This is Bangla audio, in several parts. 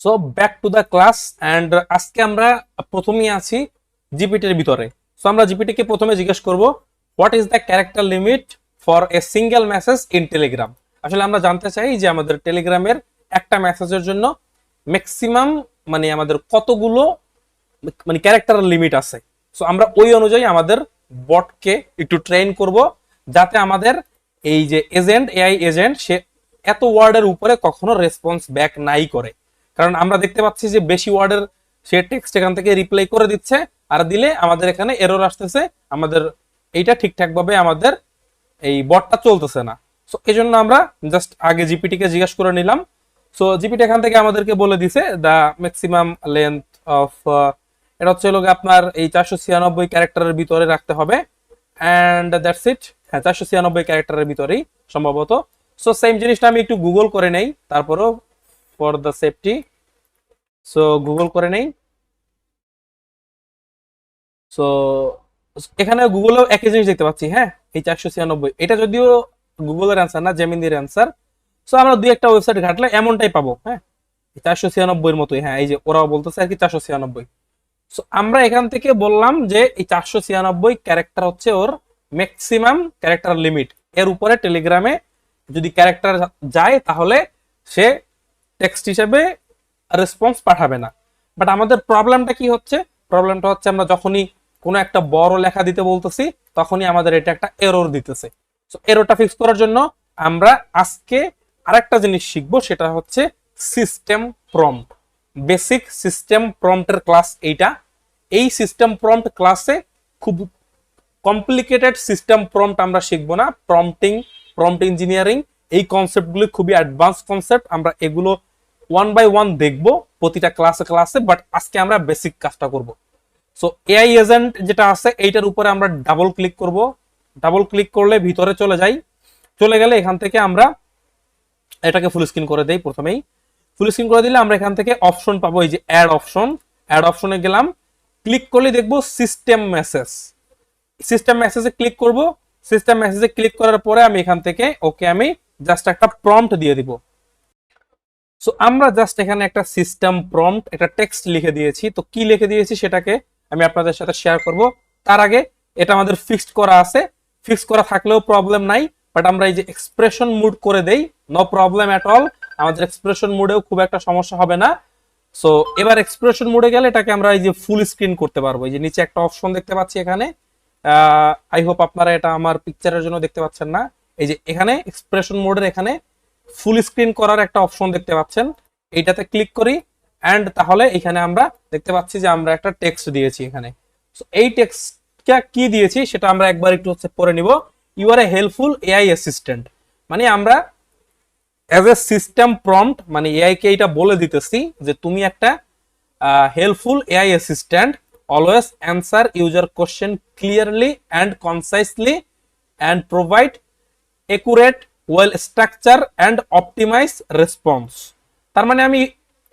So back to the class and আজকে আমরা প্রথমেই আছি জিপিটির ভিতরে। সো আমরা জিপিটিকে প্রথমে জিজ্ঞেস করব what is the character limit for a single message in Telegram আসলে আমরা জানতে চাই যে আমাদের টেলিগ্রামের একটা মেসেজের জন্য ম্যাক্সিমাম মানে আমাদের কতগুলো মানে ক্যারেক্টার লিমিট আছে। সো আমরা ওই অনুযায়ী আমাদের বটকে একটু ট্রেন করব, যাতে আমাদের এই যে এজেন্ট এআই এজেন্ট সে এত ওয়ার্ডের উপরে কখনো রেসপন্স ব্যাক নাই করে। কারণ আমরা দেখতে পাচ্ছি যে বেশি ওয়ার্ডের সে টেক্সট এখান থেকে রিপ্লাই করে দিচ্ছে আর দিলে আমাদের এখানে এরর আসতেছে। আমাদের এইটা ঠিকঠাক ভাবে আমাদের এই বটটা চলতেছে না। সো এই জন্য আমরা জাস্ট আগে জিপিটি কে জিজ্ঞাসা করে নিলাম। সো জিপিটি এখান থেকে আমাদেরকে বলে দিছে দ্য ম্যাক্সিমাম লেন্থ অফ এটা হচ্ছে লোক আপনার এই চারশো ছিয়ানব্বই ক্যারেক্টারের ভিতরে রাখতে হবে। অ্যান্ড দ্যাটস ইট হ্যাঁ চারশো ছিয়ানব্বই ক্যারেক্টারের ভিতরেই সম্ভবত। সো সেম জিনিসটা আমি একটু গুগল করে নেই, তারপরও for the safety so Google করে নেই। সো এখানে গুগলেও একই জিনিস দেখতে পাচ্ছি হ্যাঁ? এই চারশো ছিয়ানব্বই। এটা যদিও গুগলের অ্যান্সার না জেমিনির অ্যান্সার সো আমরা দুই একটা ওয়েবসাইট ঘাটলে এমনটাই পাবো হ্যাঁ? চারশো ছিয়ানব্বইয়ের মতোই হ্যাঁ? এই যে ওরাও বলতেছে আর কি চারশো ছিয়ানব্বই। সো আমরা এখান থেকে বললাম যে এই চারশো ছিয়ানব্বই ক্যারেক্টার হচ্ছে ওর ম্যাক্সিমাম ক্যারেক্টার লিমিট এর উপরে টেলিগ্রামে যদি ক্যারেক্টার যায়, তাহলে সে টেক্সট হিসেবে রেসপন্স পাঠাবে না। বাট আমাদের প্রবলেমটা কি হচ্ছে? প্রবলেমটা হচ্ছে আমরা যখনই কোনো একটা বড় লেখা দিতে বলতেছি, তখনই আমাদের এটা একটা এরর দিতেছে। সো এররটা ফিক্স করার জন্য আমরা আজকে আরেকটা জিনিস শিখব, সেটা হচ্ছে সিস্টেম প্রম্পট বেসিক সিস্টেম প্রম্পটের ক্লাস এইটা। এই সিস্টেম প্রম্পট ক্লাসে খুব কমপ্লিকেটেড সিস্টেম প্রম্পট আমরা শিখব না। প্রম্পটিং প্রম্পট ইঞ্জিনিয়ারিং এই কনসেপ্টগুলি খুবই অ্যাডভান্স কনসেপ্ট আমরা এগুলো ওয়ান বাই ওয়ান দেখব প্রতিটা ক্লাসে ক্লাসে বাট আজকে আমরা বেসিক কাজটা করব। সো এআই এজেন্ট যেটা আছে, এইটার উপরে আমরা ডাবল ক্লিক করব। ডাবল ক্লিক করলে ভিতরে চলে যাই। চলে গেলে এখান থেকে আমরা এটাকে ফুল স্ক্রিন করে দেই প্রথমেই। ফুল স্ক্রিন করে দিলে আমরা এখান থেকে অপশন পাবো, এই যে অ্যাড অপশন অ্যাড অপশনে গেলাম। ক্লিক করলে দেখব সিস্টেম মেসেজ সিস্টেম মেসেজে ক্লিক করব। সিস্টেম মেসেজে ক্লিক করার পরে আমি এখান থেকে ওকে আমি জাস্ট একটা প্রম্পট দিয়ে দিব। সো আমরা জাস্ট এখানে একটা সিস্টেম প্রম্পট একটা টেক্সট লিখে দিয়েছি। তো কি লিখে দিয়েছি সেটাকে আমি আপনাদের সাথে শেয়ার করব। তার আগে এটা আমাদের ফিক্সড করা আছে। ফিক্স করা থাকলেও প্রবলেম নাই বাট আমরা এই যে এক্সপ্রেশন মুড করে দেই নো প্রবলেম এট অল আমাদের এক্সপ্রেশন মুডেও খুব একটা সমস্যা হবে না। সো এবার এক্সপ্রেশন মোডে গেলে এটাকে আমরা এই যে ফুল স্ক্রিন করতে পারব। এই যে নিচে একটা অপশন দেখতে পাচ্ছি এখানে। আই হোপ আপনারা এটা আমার পিকচারের জন্য দেখতে পাচ্ছেন না। এই যে এখানে এক্সপ্রেশন মোডের এখানে ফুল স্ক্রিন করার একটা অপশন দেখতে পাচ্ছেন। এইটাতে ক্লিক করি অ্যান্ড তাহলে এখানে আমরা দেখতে পাচ্ছি যে আমরা একটা টেক্সট দিয়েছি এখানে। এই টেক্সটটা কি দিয়েছি সেটা আমরা একবার একটু হচ্ছে পড়ে নিব। You are a helpful AI assistant মানে আমরা অ্যাজ এ সিস্টেম প্রম্পট মানে এআই কে এটা বলে দিতেছি যে তুমি একটা helpful AI assistant always answer user question clearly and concisely and provide accurate well structure and optimise response তার মানে আমি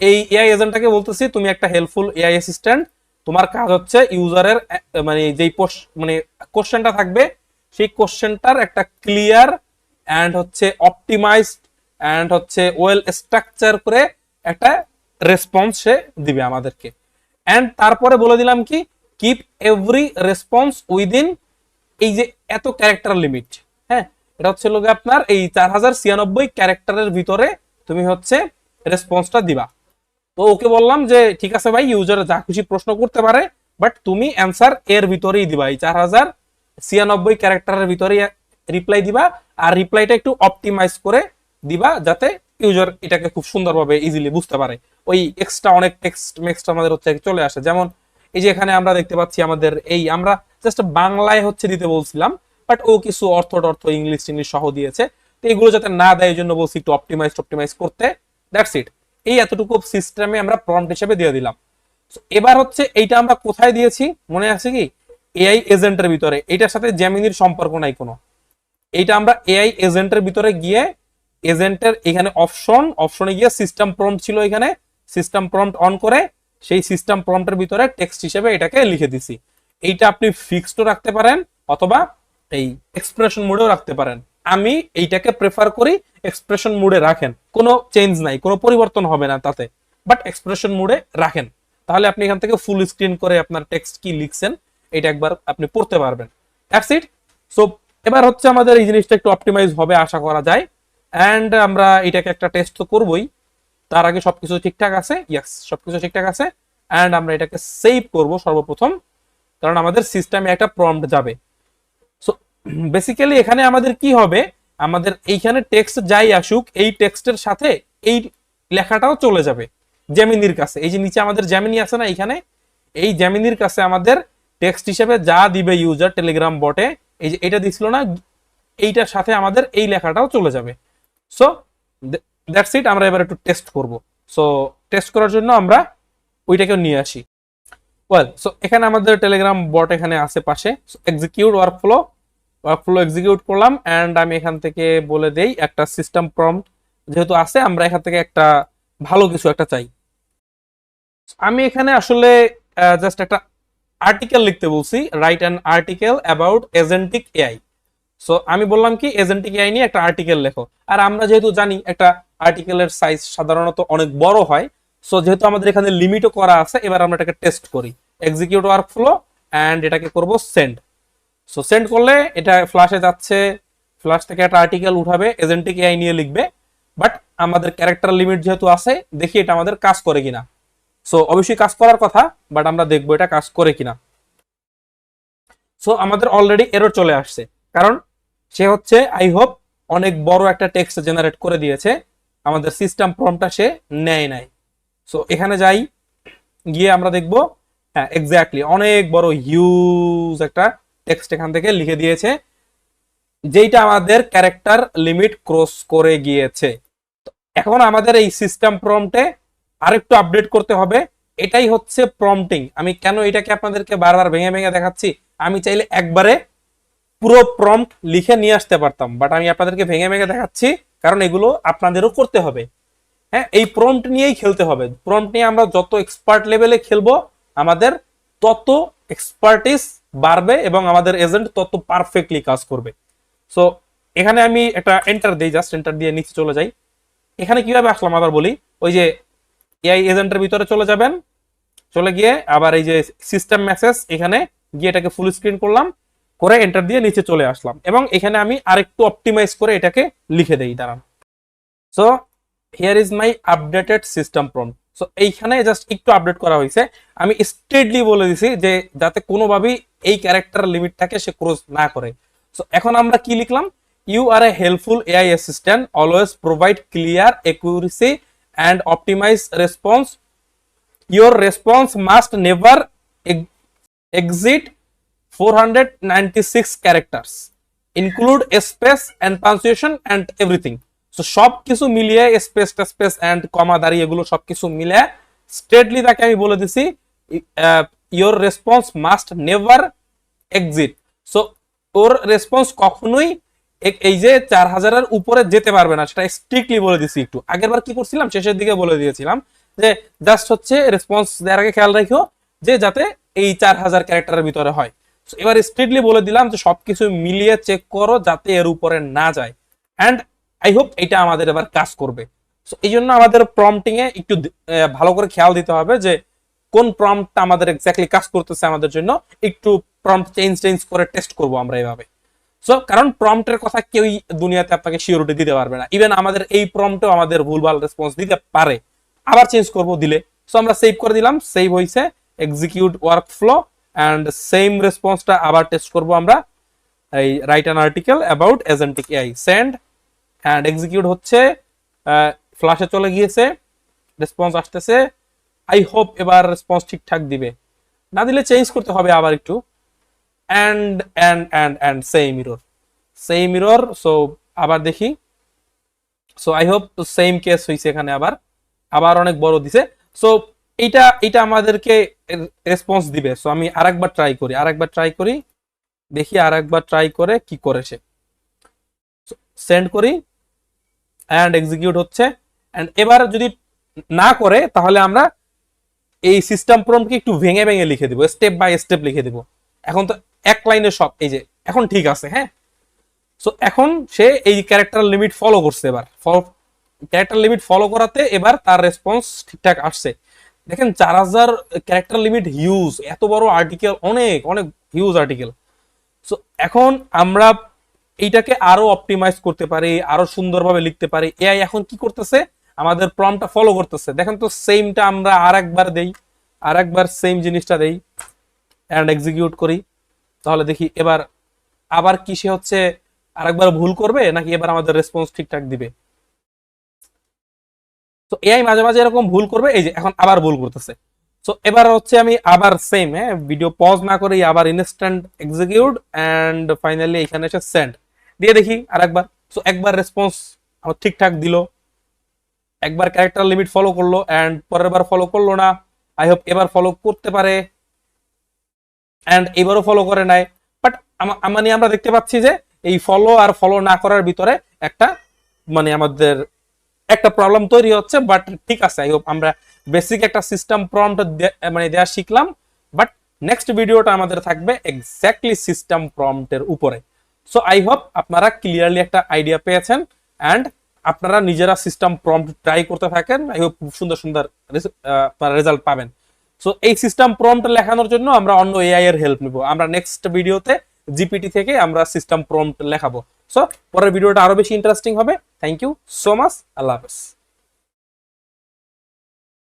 এই এআই এজেন্টটাকে বলতেছি, তুমি একটা হেল্পফুল এআই অ্যাসিস্ট্যান্ট তোমার কাজ হচ্ছে ইউজারের মানে যেই মানে কোশ্চেনটা থাকবে, সেই কোশ্চেনটার একটা ক্লিয়ার অ্যান্ড হচ্ছে অপটিমাইজড অ্যান্ড হচ্ছে ওয়েল স্ট্রাকচার করে একটা রেসপন্স সে দিবে আমাদেরকে। অ্যান্ড তারপরে বলে দিলাম কি কিপ এভরি রেসপন্স উইদিন এই যে এত ক্যারেক্টার লিমিট হ্যাঁ? এটা হচ্ছে লোক আপনার এই চার হাজার ছিয়ানব্বই ক্যারেক্টারের ভিতরে তুমি হচ্ছে রেসপন্সটা দিবা। তো ওকে বললাম যে, ঠিক আছে ভাই ইউজার যা খুশি প্রশ্ন করতে পারে বাট তুমি অ্যান্সার এর ভিতরেই দিবা। এই চার হাজার ছিয়ানব্বই ক্যারেক্টারের ভিতরেই রিপ্লাই দিবা আর রিপ্লাইটা একটু অপটিমাইজ করে দিবা যাতে ইউজার এটাকে খুব সুন্দরভাবে ইজিলি বুঝতে পারে। ওই এক্সট্রা অনেক টেক্সট মেক্সট আমাদের হচ্ছে চলে আসে। যেমন এই যে এখানে আমরা দেখতে পাচ্ছি আমাদের এই আমরা জাস্ট বাংলায় হচ্ছে দিতে বলছিলাম বাট ও কিছু অর্থ টর্থ ইংলিশ ইংলিশ সহ দিয়েছে। তো এগুলো যাতে না দেয় জন্য বলছি একটু অপটিমাইজ অপটিমাইজ করতে। দ্যাটস ইট এই এতটুকু সিস্টেমে আমরা প্রম্পট হিসেবে দিয়ে দিলাম। এবার হচ্ছে এইটা আমরা কোথায় দিয়েছি? মনে আছে কি? এআই এজেন্টের ভিতরে। এইটার সাথে জ্যামিনির সম্পর্ক নাই কোনো। এইটা আমরা এআই এজেন্টের ভিতরে গিয়ে এজেন্টের এখানে অপশন অপশনে গিয়ে সিস্টেম প্রম্পট ছিল এখানে। সিস্টেম প্রম্পট অন করে সেই সিস্টেম প্রম্পটের ভিতরে টেক্সট হিসেবে এটাকে লিখে দিছি। এইটা আপনি ফিক্সডও রাখতে পারেন অথবা এই এক্সপ্রেশন মোডেও রাখতে পারেন। আমি এইটাকে প্রেফার করি এক্সপ্রেশন মোডে রাখেন। কোনো চেঞ্জ নাই, কোনো পরিবর্তন হবে না তাতে। বাট এক্সপ্রেশন মোডে রাখেন। তাহলে আপনি এখান থেকে ফুল স্ক্রিন করে আপনার টেক্সট কি লিখছেন, এটা একবার আপনি পড়তে পারবেন। দ্যাটস ইট সো এবার হচ্ছে আমাদের এই জিনিসটা একটু অপটিমাইজ হবে, আশা করা যায়। অ্যান্ড আমরা এটাকে একটা টেস্ট তো করবোই। তার আগে সবকিছু ঠিকঠাক আছে? ইয়েস সবকিছু ঠিকঠাক আছে। অ্যান্ড আমরা এটাকে সেভ করব সর্বপ্রথম। কারণ আমাদের সিস্টেমে একটা প্রম্পট যাবে। বেসিক্যালি এখানে আমাদের কি হবে? আমাদের এইখানে টেক্সট যাই আসুক, এই টেক্সটের সাথে এই লেখাটাও চলে যাবে, জ্যামিনির কাছে। এই যে নিচে আমাদের জ্যামিনি আছে না এখানে এই জ্যামিনির কাছে আমাদের টেক্সট হিসেবে যা দিবে ইউজার টেলিগ্রাম বটে এই যে এটা দিছিল না, এইটার সাথে আমাদের এই লেখাটাও চলে যাবে। সো দ্যাটস ইট আমরা এবার একটু টেস্ট করব। সো টেস্ট করার জন্য আমরা ওইটাকে নিয়ে আসি। ওয়েল সো এখানে আমাদের টেলিগ্রাম বট এখানে আছে পাশে। এক্সিকিউট ওয়ার্কফ্লো ওয়ার্কফ্লো এক্সিকিউট করলাম অ্যান্ড আমি এখান থেকে বলে দেই একটা সিস্টেম প্রম্পট যেহেতু আছে, আমরা এখান থেকে একটা ভালো কিছু একটা চাই। আমি এখানে আসলে জাস্ট একটা আর্টিকেল লিখতে বলছি write an article about agentic AI so আমি বললাম কি এজেন্টিক এআই নিয়ে একটা আর্টিকেল লেখো। আর আমরা যেহেতু জানি একটা আর্টিকেলের সাইজ সাধারণত অনেক বড় হয় সো যেহেতু আমাদের এখানে লিমিটও করা আছে, এবার আমরা এটাকে টেস্ট করি। এক্সিকিউট ওয়ার্ক ফ্লো অ্যান্ড এটাকে করব সেন্ড সো সেন্ড করলে এটা ফ্লাশে যাচ্ছে ফ্লাশ থেকে একটা আর্টিকেল উঠাবে এজেন্টিক এআই নিয়ে লিখবে। বাট আমাদের ক্যারেক্টার লিমিট যেহেতু আছে, দেখি এটা আমাদের কাজ করে কিনা। সো অবশ্যই কাজ করার কথা বাট আমরা দেখব এটা কাজ করে কিনা। সো আমাদের অলরেডি এরর চলে আসছে। কারণ সে হচ্ছে আই হোপ অনেক বড় একটা টেক্সট জেনারেট করে দিয়েছে। আমাদের সিস্টেম প্রমটা সে নেয় নাই। সো এখানে যাই, গিয়ে আমরা দেখব হ্যাঁ এক্স্যাক্টলি অনেক বড় হিউজ একটা টেক্সট এখান থেকে লিখে দিয়েছে, যেইটা আমাদের ক্যারেক্টার লিমিট ক্রস করে গিয়েছে। এখন আমাদের এই সিস্টেম প্রম্পটে আরেকটু আপডেট করতে হবে। এটাই হচ্ছে প্রম্পটিং। আমি কেন এটাকে আপনাদেরকে বারবার ভেঙে ভেঙে দেখাচ্ছি? আমি চাইলে একবারে পুরো প্রম্পট লিখে নিয়ে আসতে পারতাম বাট আমি আপনাদেরকে ভেঙে ভেঙে দেখাচ্ছি, কারণ এগুলো আপনাদেরও করতে হবে। হ্যাঁ এই প্রম্পট নিয়েই খেলতে হবে। প্রম্পট নিয়ে আমরা যত এক্সপার্ট লেভেলে খেলব, আমাদের তত এক্সপার্টিস বাড়বে এবং আমাদের এজেন্ট তত পারফেক্টলি কাজ করবে। সো এখানে আমি একটা এন্টার দিই জাস্ট এন্টার দিয়ে নিচে চলে যাই। এখানে কীভাবে আসলাম আবার বলি? ওই যে এআই এজেন্টের ভিতরে চলে যাবেন। চলে গিয়ে আবার এই যে সিস্টেম মেসেজ এখানে গিয়ে এটাকে ফুল স্ক্রিন করলাম, করে এন্টার দিয়ে নিচে চলে আসলাম। এবং এখানে আমি আরেকটু অপটিমাইজ করে এটাকে লিখে দেই, দাঁড়ান। So here is my updated system prompt so এইখানে জাস্ট একটু আপডেট করা হয়েছে। আমি স্ট্রেটলি বলে দিছি যে, যাতে কোনোভাবেই এই ক্যারেক্টার লিমিটটাকে সে ক্রস না করে। সো এখন আমরা কি লিখলাম? You are a helpful AI assistant always provide clear accuracy and optimise response your response must never exit 496 characters. Include space and punctuation and everything. So সব কিছু মিলিয়ে স্পেস স্পেস এন্ড কমা দাঁড়িয়ে এগুলো সব কিছু মিলে স্ট্রেটলি তাকে আমি বলে দিছি your response must never exit so or response কখনোই এই যে চার হাজারের উপরে যেতে পারবে না, সেটা স্ট্রিক্টলি বলে দিছি একটু। আগের বার কি করছিলাম? শেষের দিকে বলে দিয়েছিলাম যে জাস্ট হচ্ছে রেসপন্স দেওয়ার আগে খেয়াল রাখিও যে, যাতে এই চার হাজার ক্যারেক্টারের ভিতরে হয়। এবার স্ট্রিক্টলি বলে দিলাম যে, সবকিছু মিলিয়ে চেক করো যাতে এর উপরে না যায়। অ্যান্ড আই হোপ এটা আমাদের এবার কাজ করবে। সো এই জন্য আমাদের প্রম্পটিং এ একটু ভালো করে খেয়াল দিতে হবে যে কোন প্রম্পটটা আমাদের এক্স্যাক্টলি কাজ করতেছে আমাদের জন্য, একটু প্রম্পট চেঞ্জ চেঞ্জ করে টেস্ট করব আমরা এভাবে। সো কারণ প্রম্পটের কথা কেউই দুনিয়াতে আপনাকে সিওরিটি দিতে পারবে না। ইভেন আমাদের এই প্রম্পটেও আমাদের ভুলভাল রেসপন্স দিতে পারে। আবার চেঞ্জ করব দিলে। সো আমরা সেভ করে দিলাম সেভ হয়েছে execute workflow and same রেসপন্সটা আবার টেস্ট করব আমরা। এই write an article about agentic AI send and execute হচ্ছে ফ্লাশে চলে গিয়েছে রেসপন্স আসতেছে। আই হোপ এবার রেসপন্স ঠিকঠাক দিবে। না দিলে চেঞ্জ করতে হবে আবার একটু। And and and and same mirror same mirror so আবার দেখি। So I hope same case হয়েছে এখানে আবার। আবার অনেক বড় দিছে। সো এইটা এইটা আমাদেরকে রেসপন্স দিবে। সো আমি আরেকবার ট্রাই করি, আরেকবার ট্রাই করি। দেখি আরেকবার ট্রাই করে কি করে সে সেন্ড করি। অ্যান্ড এক্সিকিউট হচ্ছে। অ্যান্ড এবার যদি না করে, তাহলে আমরা এই সিস্টেম প্রমকে একটু ভেঙে ভেঙে লিখে দিব স্টেপ বাই স্টেপ লিখে দিব। এখন তো এক লাইনে সব, এই যে, এখন ঠিক আছে হ্যাঁ? সো এখন সে এই ক্যারেক্টার লিমিট ফলো করছে এবার। ক্যারেক্টার লিমিট ফলো করাতে এবার তার রেসপন্স ঠিকঠাক আসছে। দেখেন, চার হাজার ক্যারেক্টার লিমিট হিউজ এত বড় আর্টিকেল অনেক অনেক হিউজ আর্টিকেল সো এখন আমরা এইটাকে আরও অপটিমাইজ করতে পারি, আরও সুন্দরভাবে লিখতে পারি। এআই এখন কি করতেছে? আমাদের প্রমটা ফলো করতেছে। দেখেন তো সেমটা আমরা আর একবার দেই আর একবার সেম জিনিসটা দেই অ্যান্ড এক্সিকিউট করি। তাহলে দেখি, এবার আবার কি সে হচ্ছে আরেকবার ভুল করবে, নাকি এবার আমাদের রেসপন্স ঠিকঠাক দিবে? তো এআই মাঝে মাঝে এরকম ভুল করবে, এই যে এখন আবার ভুল করতেছে। তো এবার হচ্ছে আমি আবার সেম হ্যাঁ ভিডিও পজ না করেই আবার ইনস্ট্যান্ট এক্সিকিউট অ্যান্ড ফাইনালি এখানে এসে সেন্ড দিয়ে দেখি আর একবার সো একবার রেসপন্স আমার ঠিকঠাক দিল। একবার ক্যারেক্টার লিমিট ফলো করল অ্যান্ড পরের বার ফলো করল না। আই হোপ এবার ফলো করতে পারে। অ্যান্ড এবারও ফলো করে নাই। বাট মানে আমরা দেখতে পাচ্ছি যে এই ফলো আর ফলো না করার ভিতরে একটা মানে আমাদের একটা প্রবলেম তৈরি হচ্ছে। বাট ঠিক আছে আই হোপ আমরা বেসিক একটা সিস্টেম প্রম্পট মানে দেওয়া শিখলাম। বাট নেক্সট ভিডিওটা আমাদের থাকবে এক্স্যাক্টলি সিস্টেম প্রম্পটের উপরে। সো আই হোপ আপনারা ক্লিয়ারলি একটা আইডিয়া পেয়েছেন অ্যান্ড আপনারা নিজেরা সিস্টেম প্রম্পট ট্রাই করতে থাকেন। আই হোপ খুব সুন্দর সুন্দর রেজাল্ট পাবেন। সো এই সিস্টেম প্রম্পট লেখানোর জন্য আমরা অন্য এআই এর হেল্প নেব। আমরা নেক্সট ভিডিওতে জিপিটি থেকে আমরা সিস্টেম প্রম্পট লেখাবো। সো পরের ভিডিওটা আরও বেশি ইন্টারেস্টিং হবে। থ্যাংক ইউ সো মাচ আল্লাহ হাফেজ।